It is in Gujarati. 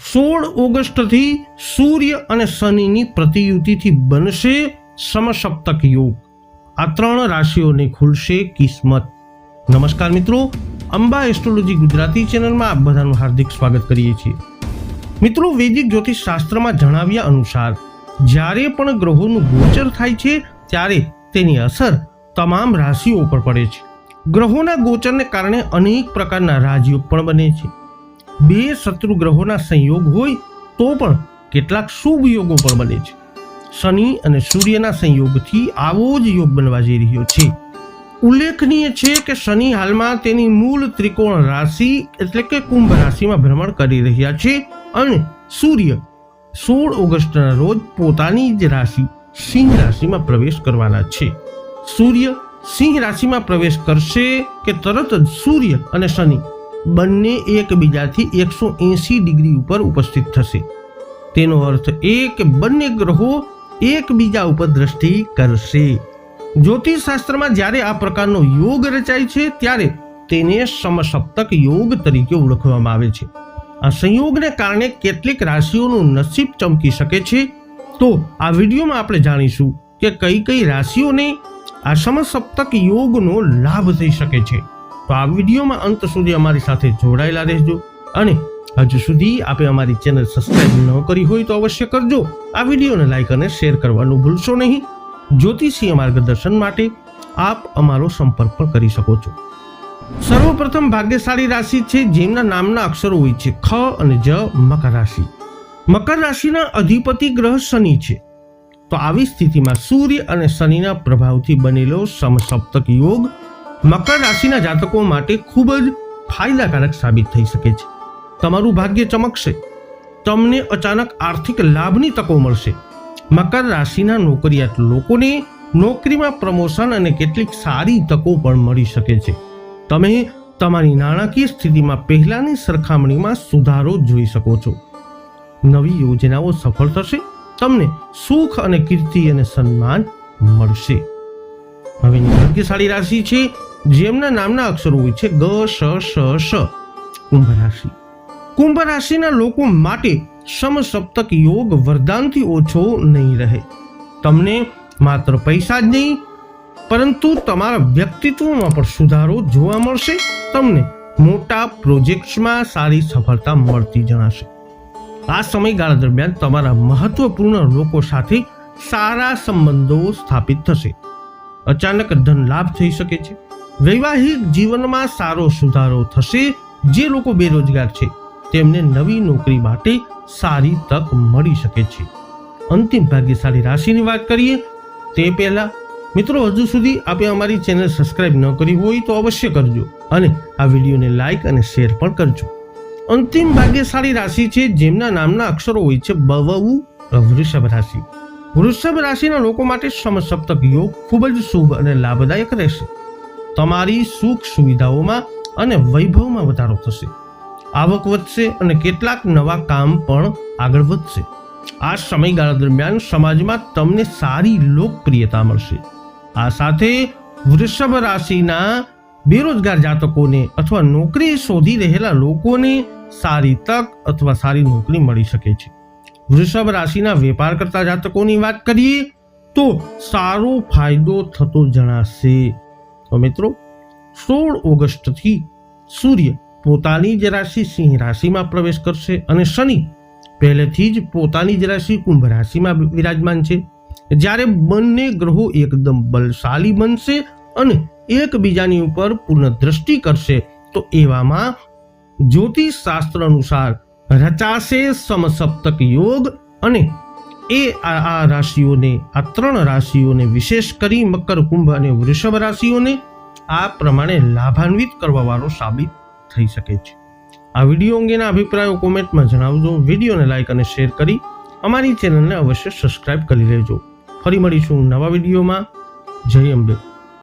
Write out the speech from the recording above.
સોળ ઓગસ્ટથી સૂર્ય અને શનિની પ્રતિયુતિથી બનશે સમસપ્તક યોગ. આ ત્રણ રાશિઓને ખુલશે કિસ્મત. નમસ્કાર મિત્રો, અંબા એસ્ટ્રોલોજી ગુજરાતી ચેનલમાં આપ બધાનું હાર્દિક સ્વાગત કરીએ છીએ. મિત્રો, વૈદિક જ્યોતિષ શાસ્ત્રમાં જણાવ્યા અનુસાર, જ્યારે પણ ગ્રહોનું ગોચર થાય છે, ત્યારે તેની અસર તમામ રાશિઓ પર પડે છે. ગ્રહોના ગોચરને કારણે અનેક પ્રકારના રાજયોગ પણ બને છે. બે શત્રુ ગ્રહોના સંયોગ હોય તો પણ કેટલાક શુભ યોગો પણ બને છે. શનિ અને સૂર્યના સંયોગથી આવો જ યોગ બનવા જઈ રહ્યો છે. ઉલ્લેખનીય છે કે શનિ હાલમાં તેની મૂળ ત્રિકોણ રાશિ એટલે કે કુંભ રાશિમાં ભ્રમણ કરી રહ્યા છે અને સૂર્ય સોળ ઓગસ્ટના રોજ પોતાની જ રાશિ સિંહ રાશિમાં પ્રવેશ કરવાના છે. સૂર્ય સિંહ રાશિમાં પ્રવેશ કરશે કે તરત જ સૂર્ય અને શનિ બંને એકબીજાથી એકસો એંસી ડિગ્રી ઉપર ઉપસ્થિત થશે. તેનો અર્થ એ કે બંને ગ્રહો એકબીજા ઉપર દ્રષ્ટિ કરશે. જ્યોતિષ શાસ્ત્રમાં જ્યારે આ પ્રકારનો યોગ રચાય છે, ત્યારે તેને સમસપ્તક યોગ તરીકે ઓળખવામાં આવે છે. આ સંયોગને કારણે કેટલીક રાશિઓનું નસીબ ચમકી શકે છે. તો આ વિડીયોમાં આપણે જાણીશું કે કઈ કઈ રાશિઓને આ સમસપ્તક યોગનો લાભ થઈ શકે છે. તો આ વિડીયોમાં અંત સુધી અમારી સાથે જોડાયેલા રહેજો અને હજુ સુધી આપે અમારી ચેનલ સબસ્ક્રાઇબ ન કરી હોય તો અવશ્ય કરજો. આ વિડીયોને લાઈક અને શેર કરવાનું ભૂલશો નહીં. જ્યોતિષીય માર્ગદર્શન માટે આપ અમારો સંપર્ક પણ કરી શકો છો. સર્વપ્રથમ ભાગ્યશાળી રાશિ છે જેમના નામના અક્ષરો હોય છે ખ અને જ મકર રાશિ. મકર રાશિના અધિપતિ ગ્રહ શનિ છે. તો આવી સ્થિતિમાં સૂર્ય અને શનિના પ્રભાવથી બનેલો સમસપ્તક યોગ મકર રાશિના જાતકો માટે ખૂબ જ ફાયદાકારક સાબિત થઈ શકે છે. તમારું ભાગ્ય ચમકશે. તમને અચાનક આર્થિક લાભની તકો મળશે. મકર રાશિના નોકરિયાત લોકોને નોકરીમાં પ્રમોશન અને કેટલીક સારી તકો પણ મળી શકે છે. તમે તમારી નાણાકીય સ્થિતિમાં પહેલાની સરખામણીમાં સુધારો જોઈ શકો છો. નવી યોજનાઓ સફળ થશે. તમને સુખ અને કીર્તિ અને સન્માન મળશે. હવેની ભાગ્યશાળી રાશિ છે. જેમના નામના અક્ષરો હોય છે ગ, શ શ શ. કુંભ રાશિ. કુંભ રાશિના લોકો માટે સમસપ્તક યોગ વરદાનથી ઓછો નહીં રહે. તમને માત્ર પૈસા જ નહીં, પરંતુ તમારા વ્યક્તિત્વમાં પણ સુધારો જોવા મળશે. તમને મોટા પ્રોજેક્ટ્સમાં સારી સફળતા મળતી જણાશે. આ સમયગાળા દરમિયાન તમારા મહત્વપૂર્ણ લોકો સાથે સારા સંબંધો સ્થાપિત થશે. અચાનક ધન લાભ થઈ શકે છે. વૈવાહિક જીવનમાં સારો સુધારો થશે, જે લોકો બેરોજગાર છે, તેમને નવી નોકરી માટે સારી તક મળી શકે છે. અંતિમ ભાગ્યશાળી રાશિની વાત કરીએ, તે પહેલા મિત્રો હજુ સુધી આપે અમારી ચેનલ સબસ્ક્રાઇબ ન કરી હોય તો અવશ્ય કરજો અને આ વિડીયોને લાઇક અને શેર પણ કરજો. અંતિમ ભાગ્યશાળી રાશિ છે, જેમના નામના અક્ષરો હોય છે બવવું વૃષભ રાશિ. વૃષભ રાશિના લોકો માટે સમસપ્તક યોગ ખૂબ જ શુભ અને લાભદાયક રહેશે. તમારી સુખ સુવિધાઓમાં અને વૈભવમાં વધારો થશે. આવક વધશે અને કેટલાક નવા કામ પણ આગળ વધશે. આ સમયગાળા દરમિયાન સમાજમાં તમને સારી લોકપ્રિયતા મળશે. આ સાથે વૃષભ રાશિના બેરોજગાર જાતકોને અથવા નોકરી શોધી રહેલા લોકોને સારી તક અથવા સારી નોકરી મળી શકે છે. વૃષભ રાશિના વેપાર કરતા જાતકોની વાત કરીએ તો સારો ફાયદો થતો જણાશે. તો મિત્રો, સોળ ઓગસ્ટથી સૂર્ય પોતાની જ રાશિ સિંહ રાશિમાં પ્રવેશ કરશે અને શનિ પહેલેથી જ પોતાની જ રાશિ કુંભ રાશિમાં વિરાજમાન છે. જ્યારે બંને ગ્રહો એકદમ બલશાલી બનશે અને એકબીજાની ઉપર પૂર્ણ દ્રષ્ટિ કરશે, તો એવામાં જ્યોતિષ શાસ્ત્ર અનુસાર રચાશે સમસપ્તક યોગ અને એ આ આ રાશિઓને, આ ત્રણ રાશિઓને, વિશેષ કરી મકર, કુંભ અને વૃષભ રાશિઓને આ પ્રમાણે લાભાન્વિત કરવાવાળો સાબિત થઈ શકે છે. આ વીડિયો અંગેના અભિપ્રાયો કોમેન્ટમાં જણાવજો, વિડીયોને લાઇક અને શેર કરી અમારી ચેનલને અવશ્ય સબસ્ક્રાઇબ કરી લેજો. ફરી મળીશું નવા વિડીયોમાં. જય અંબે.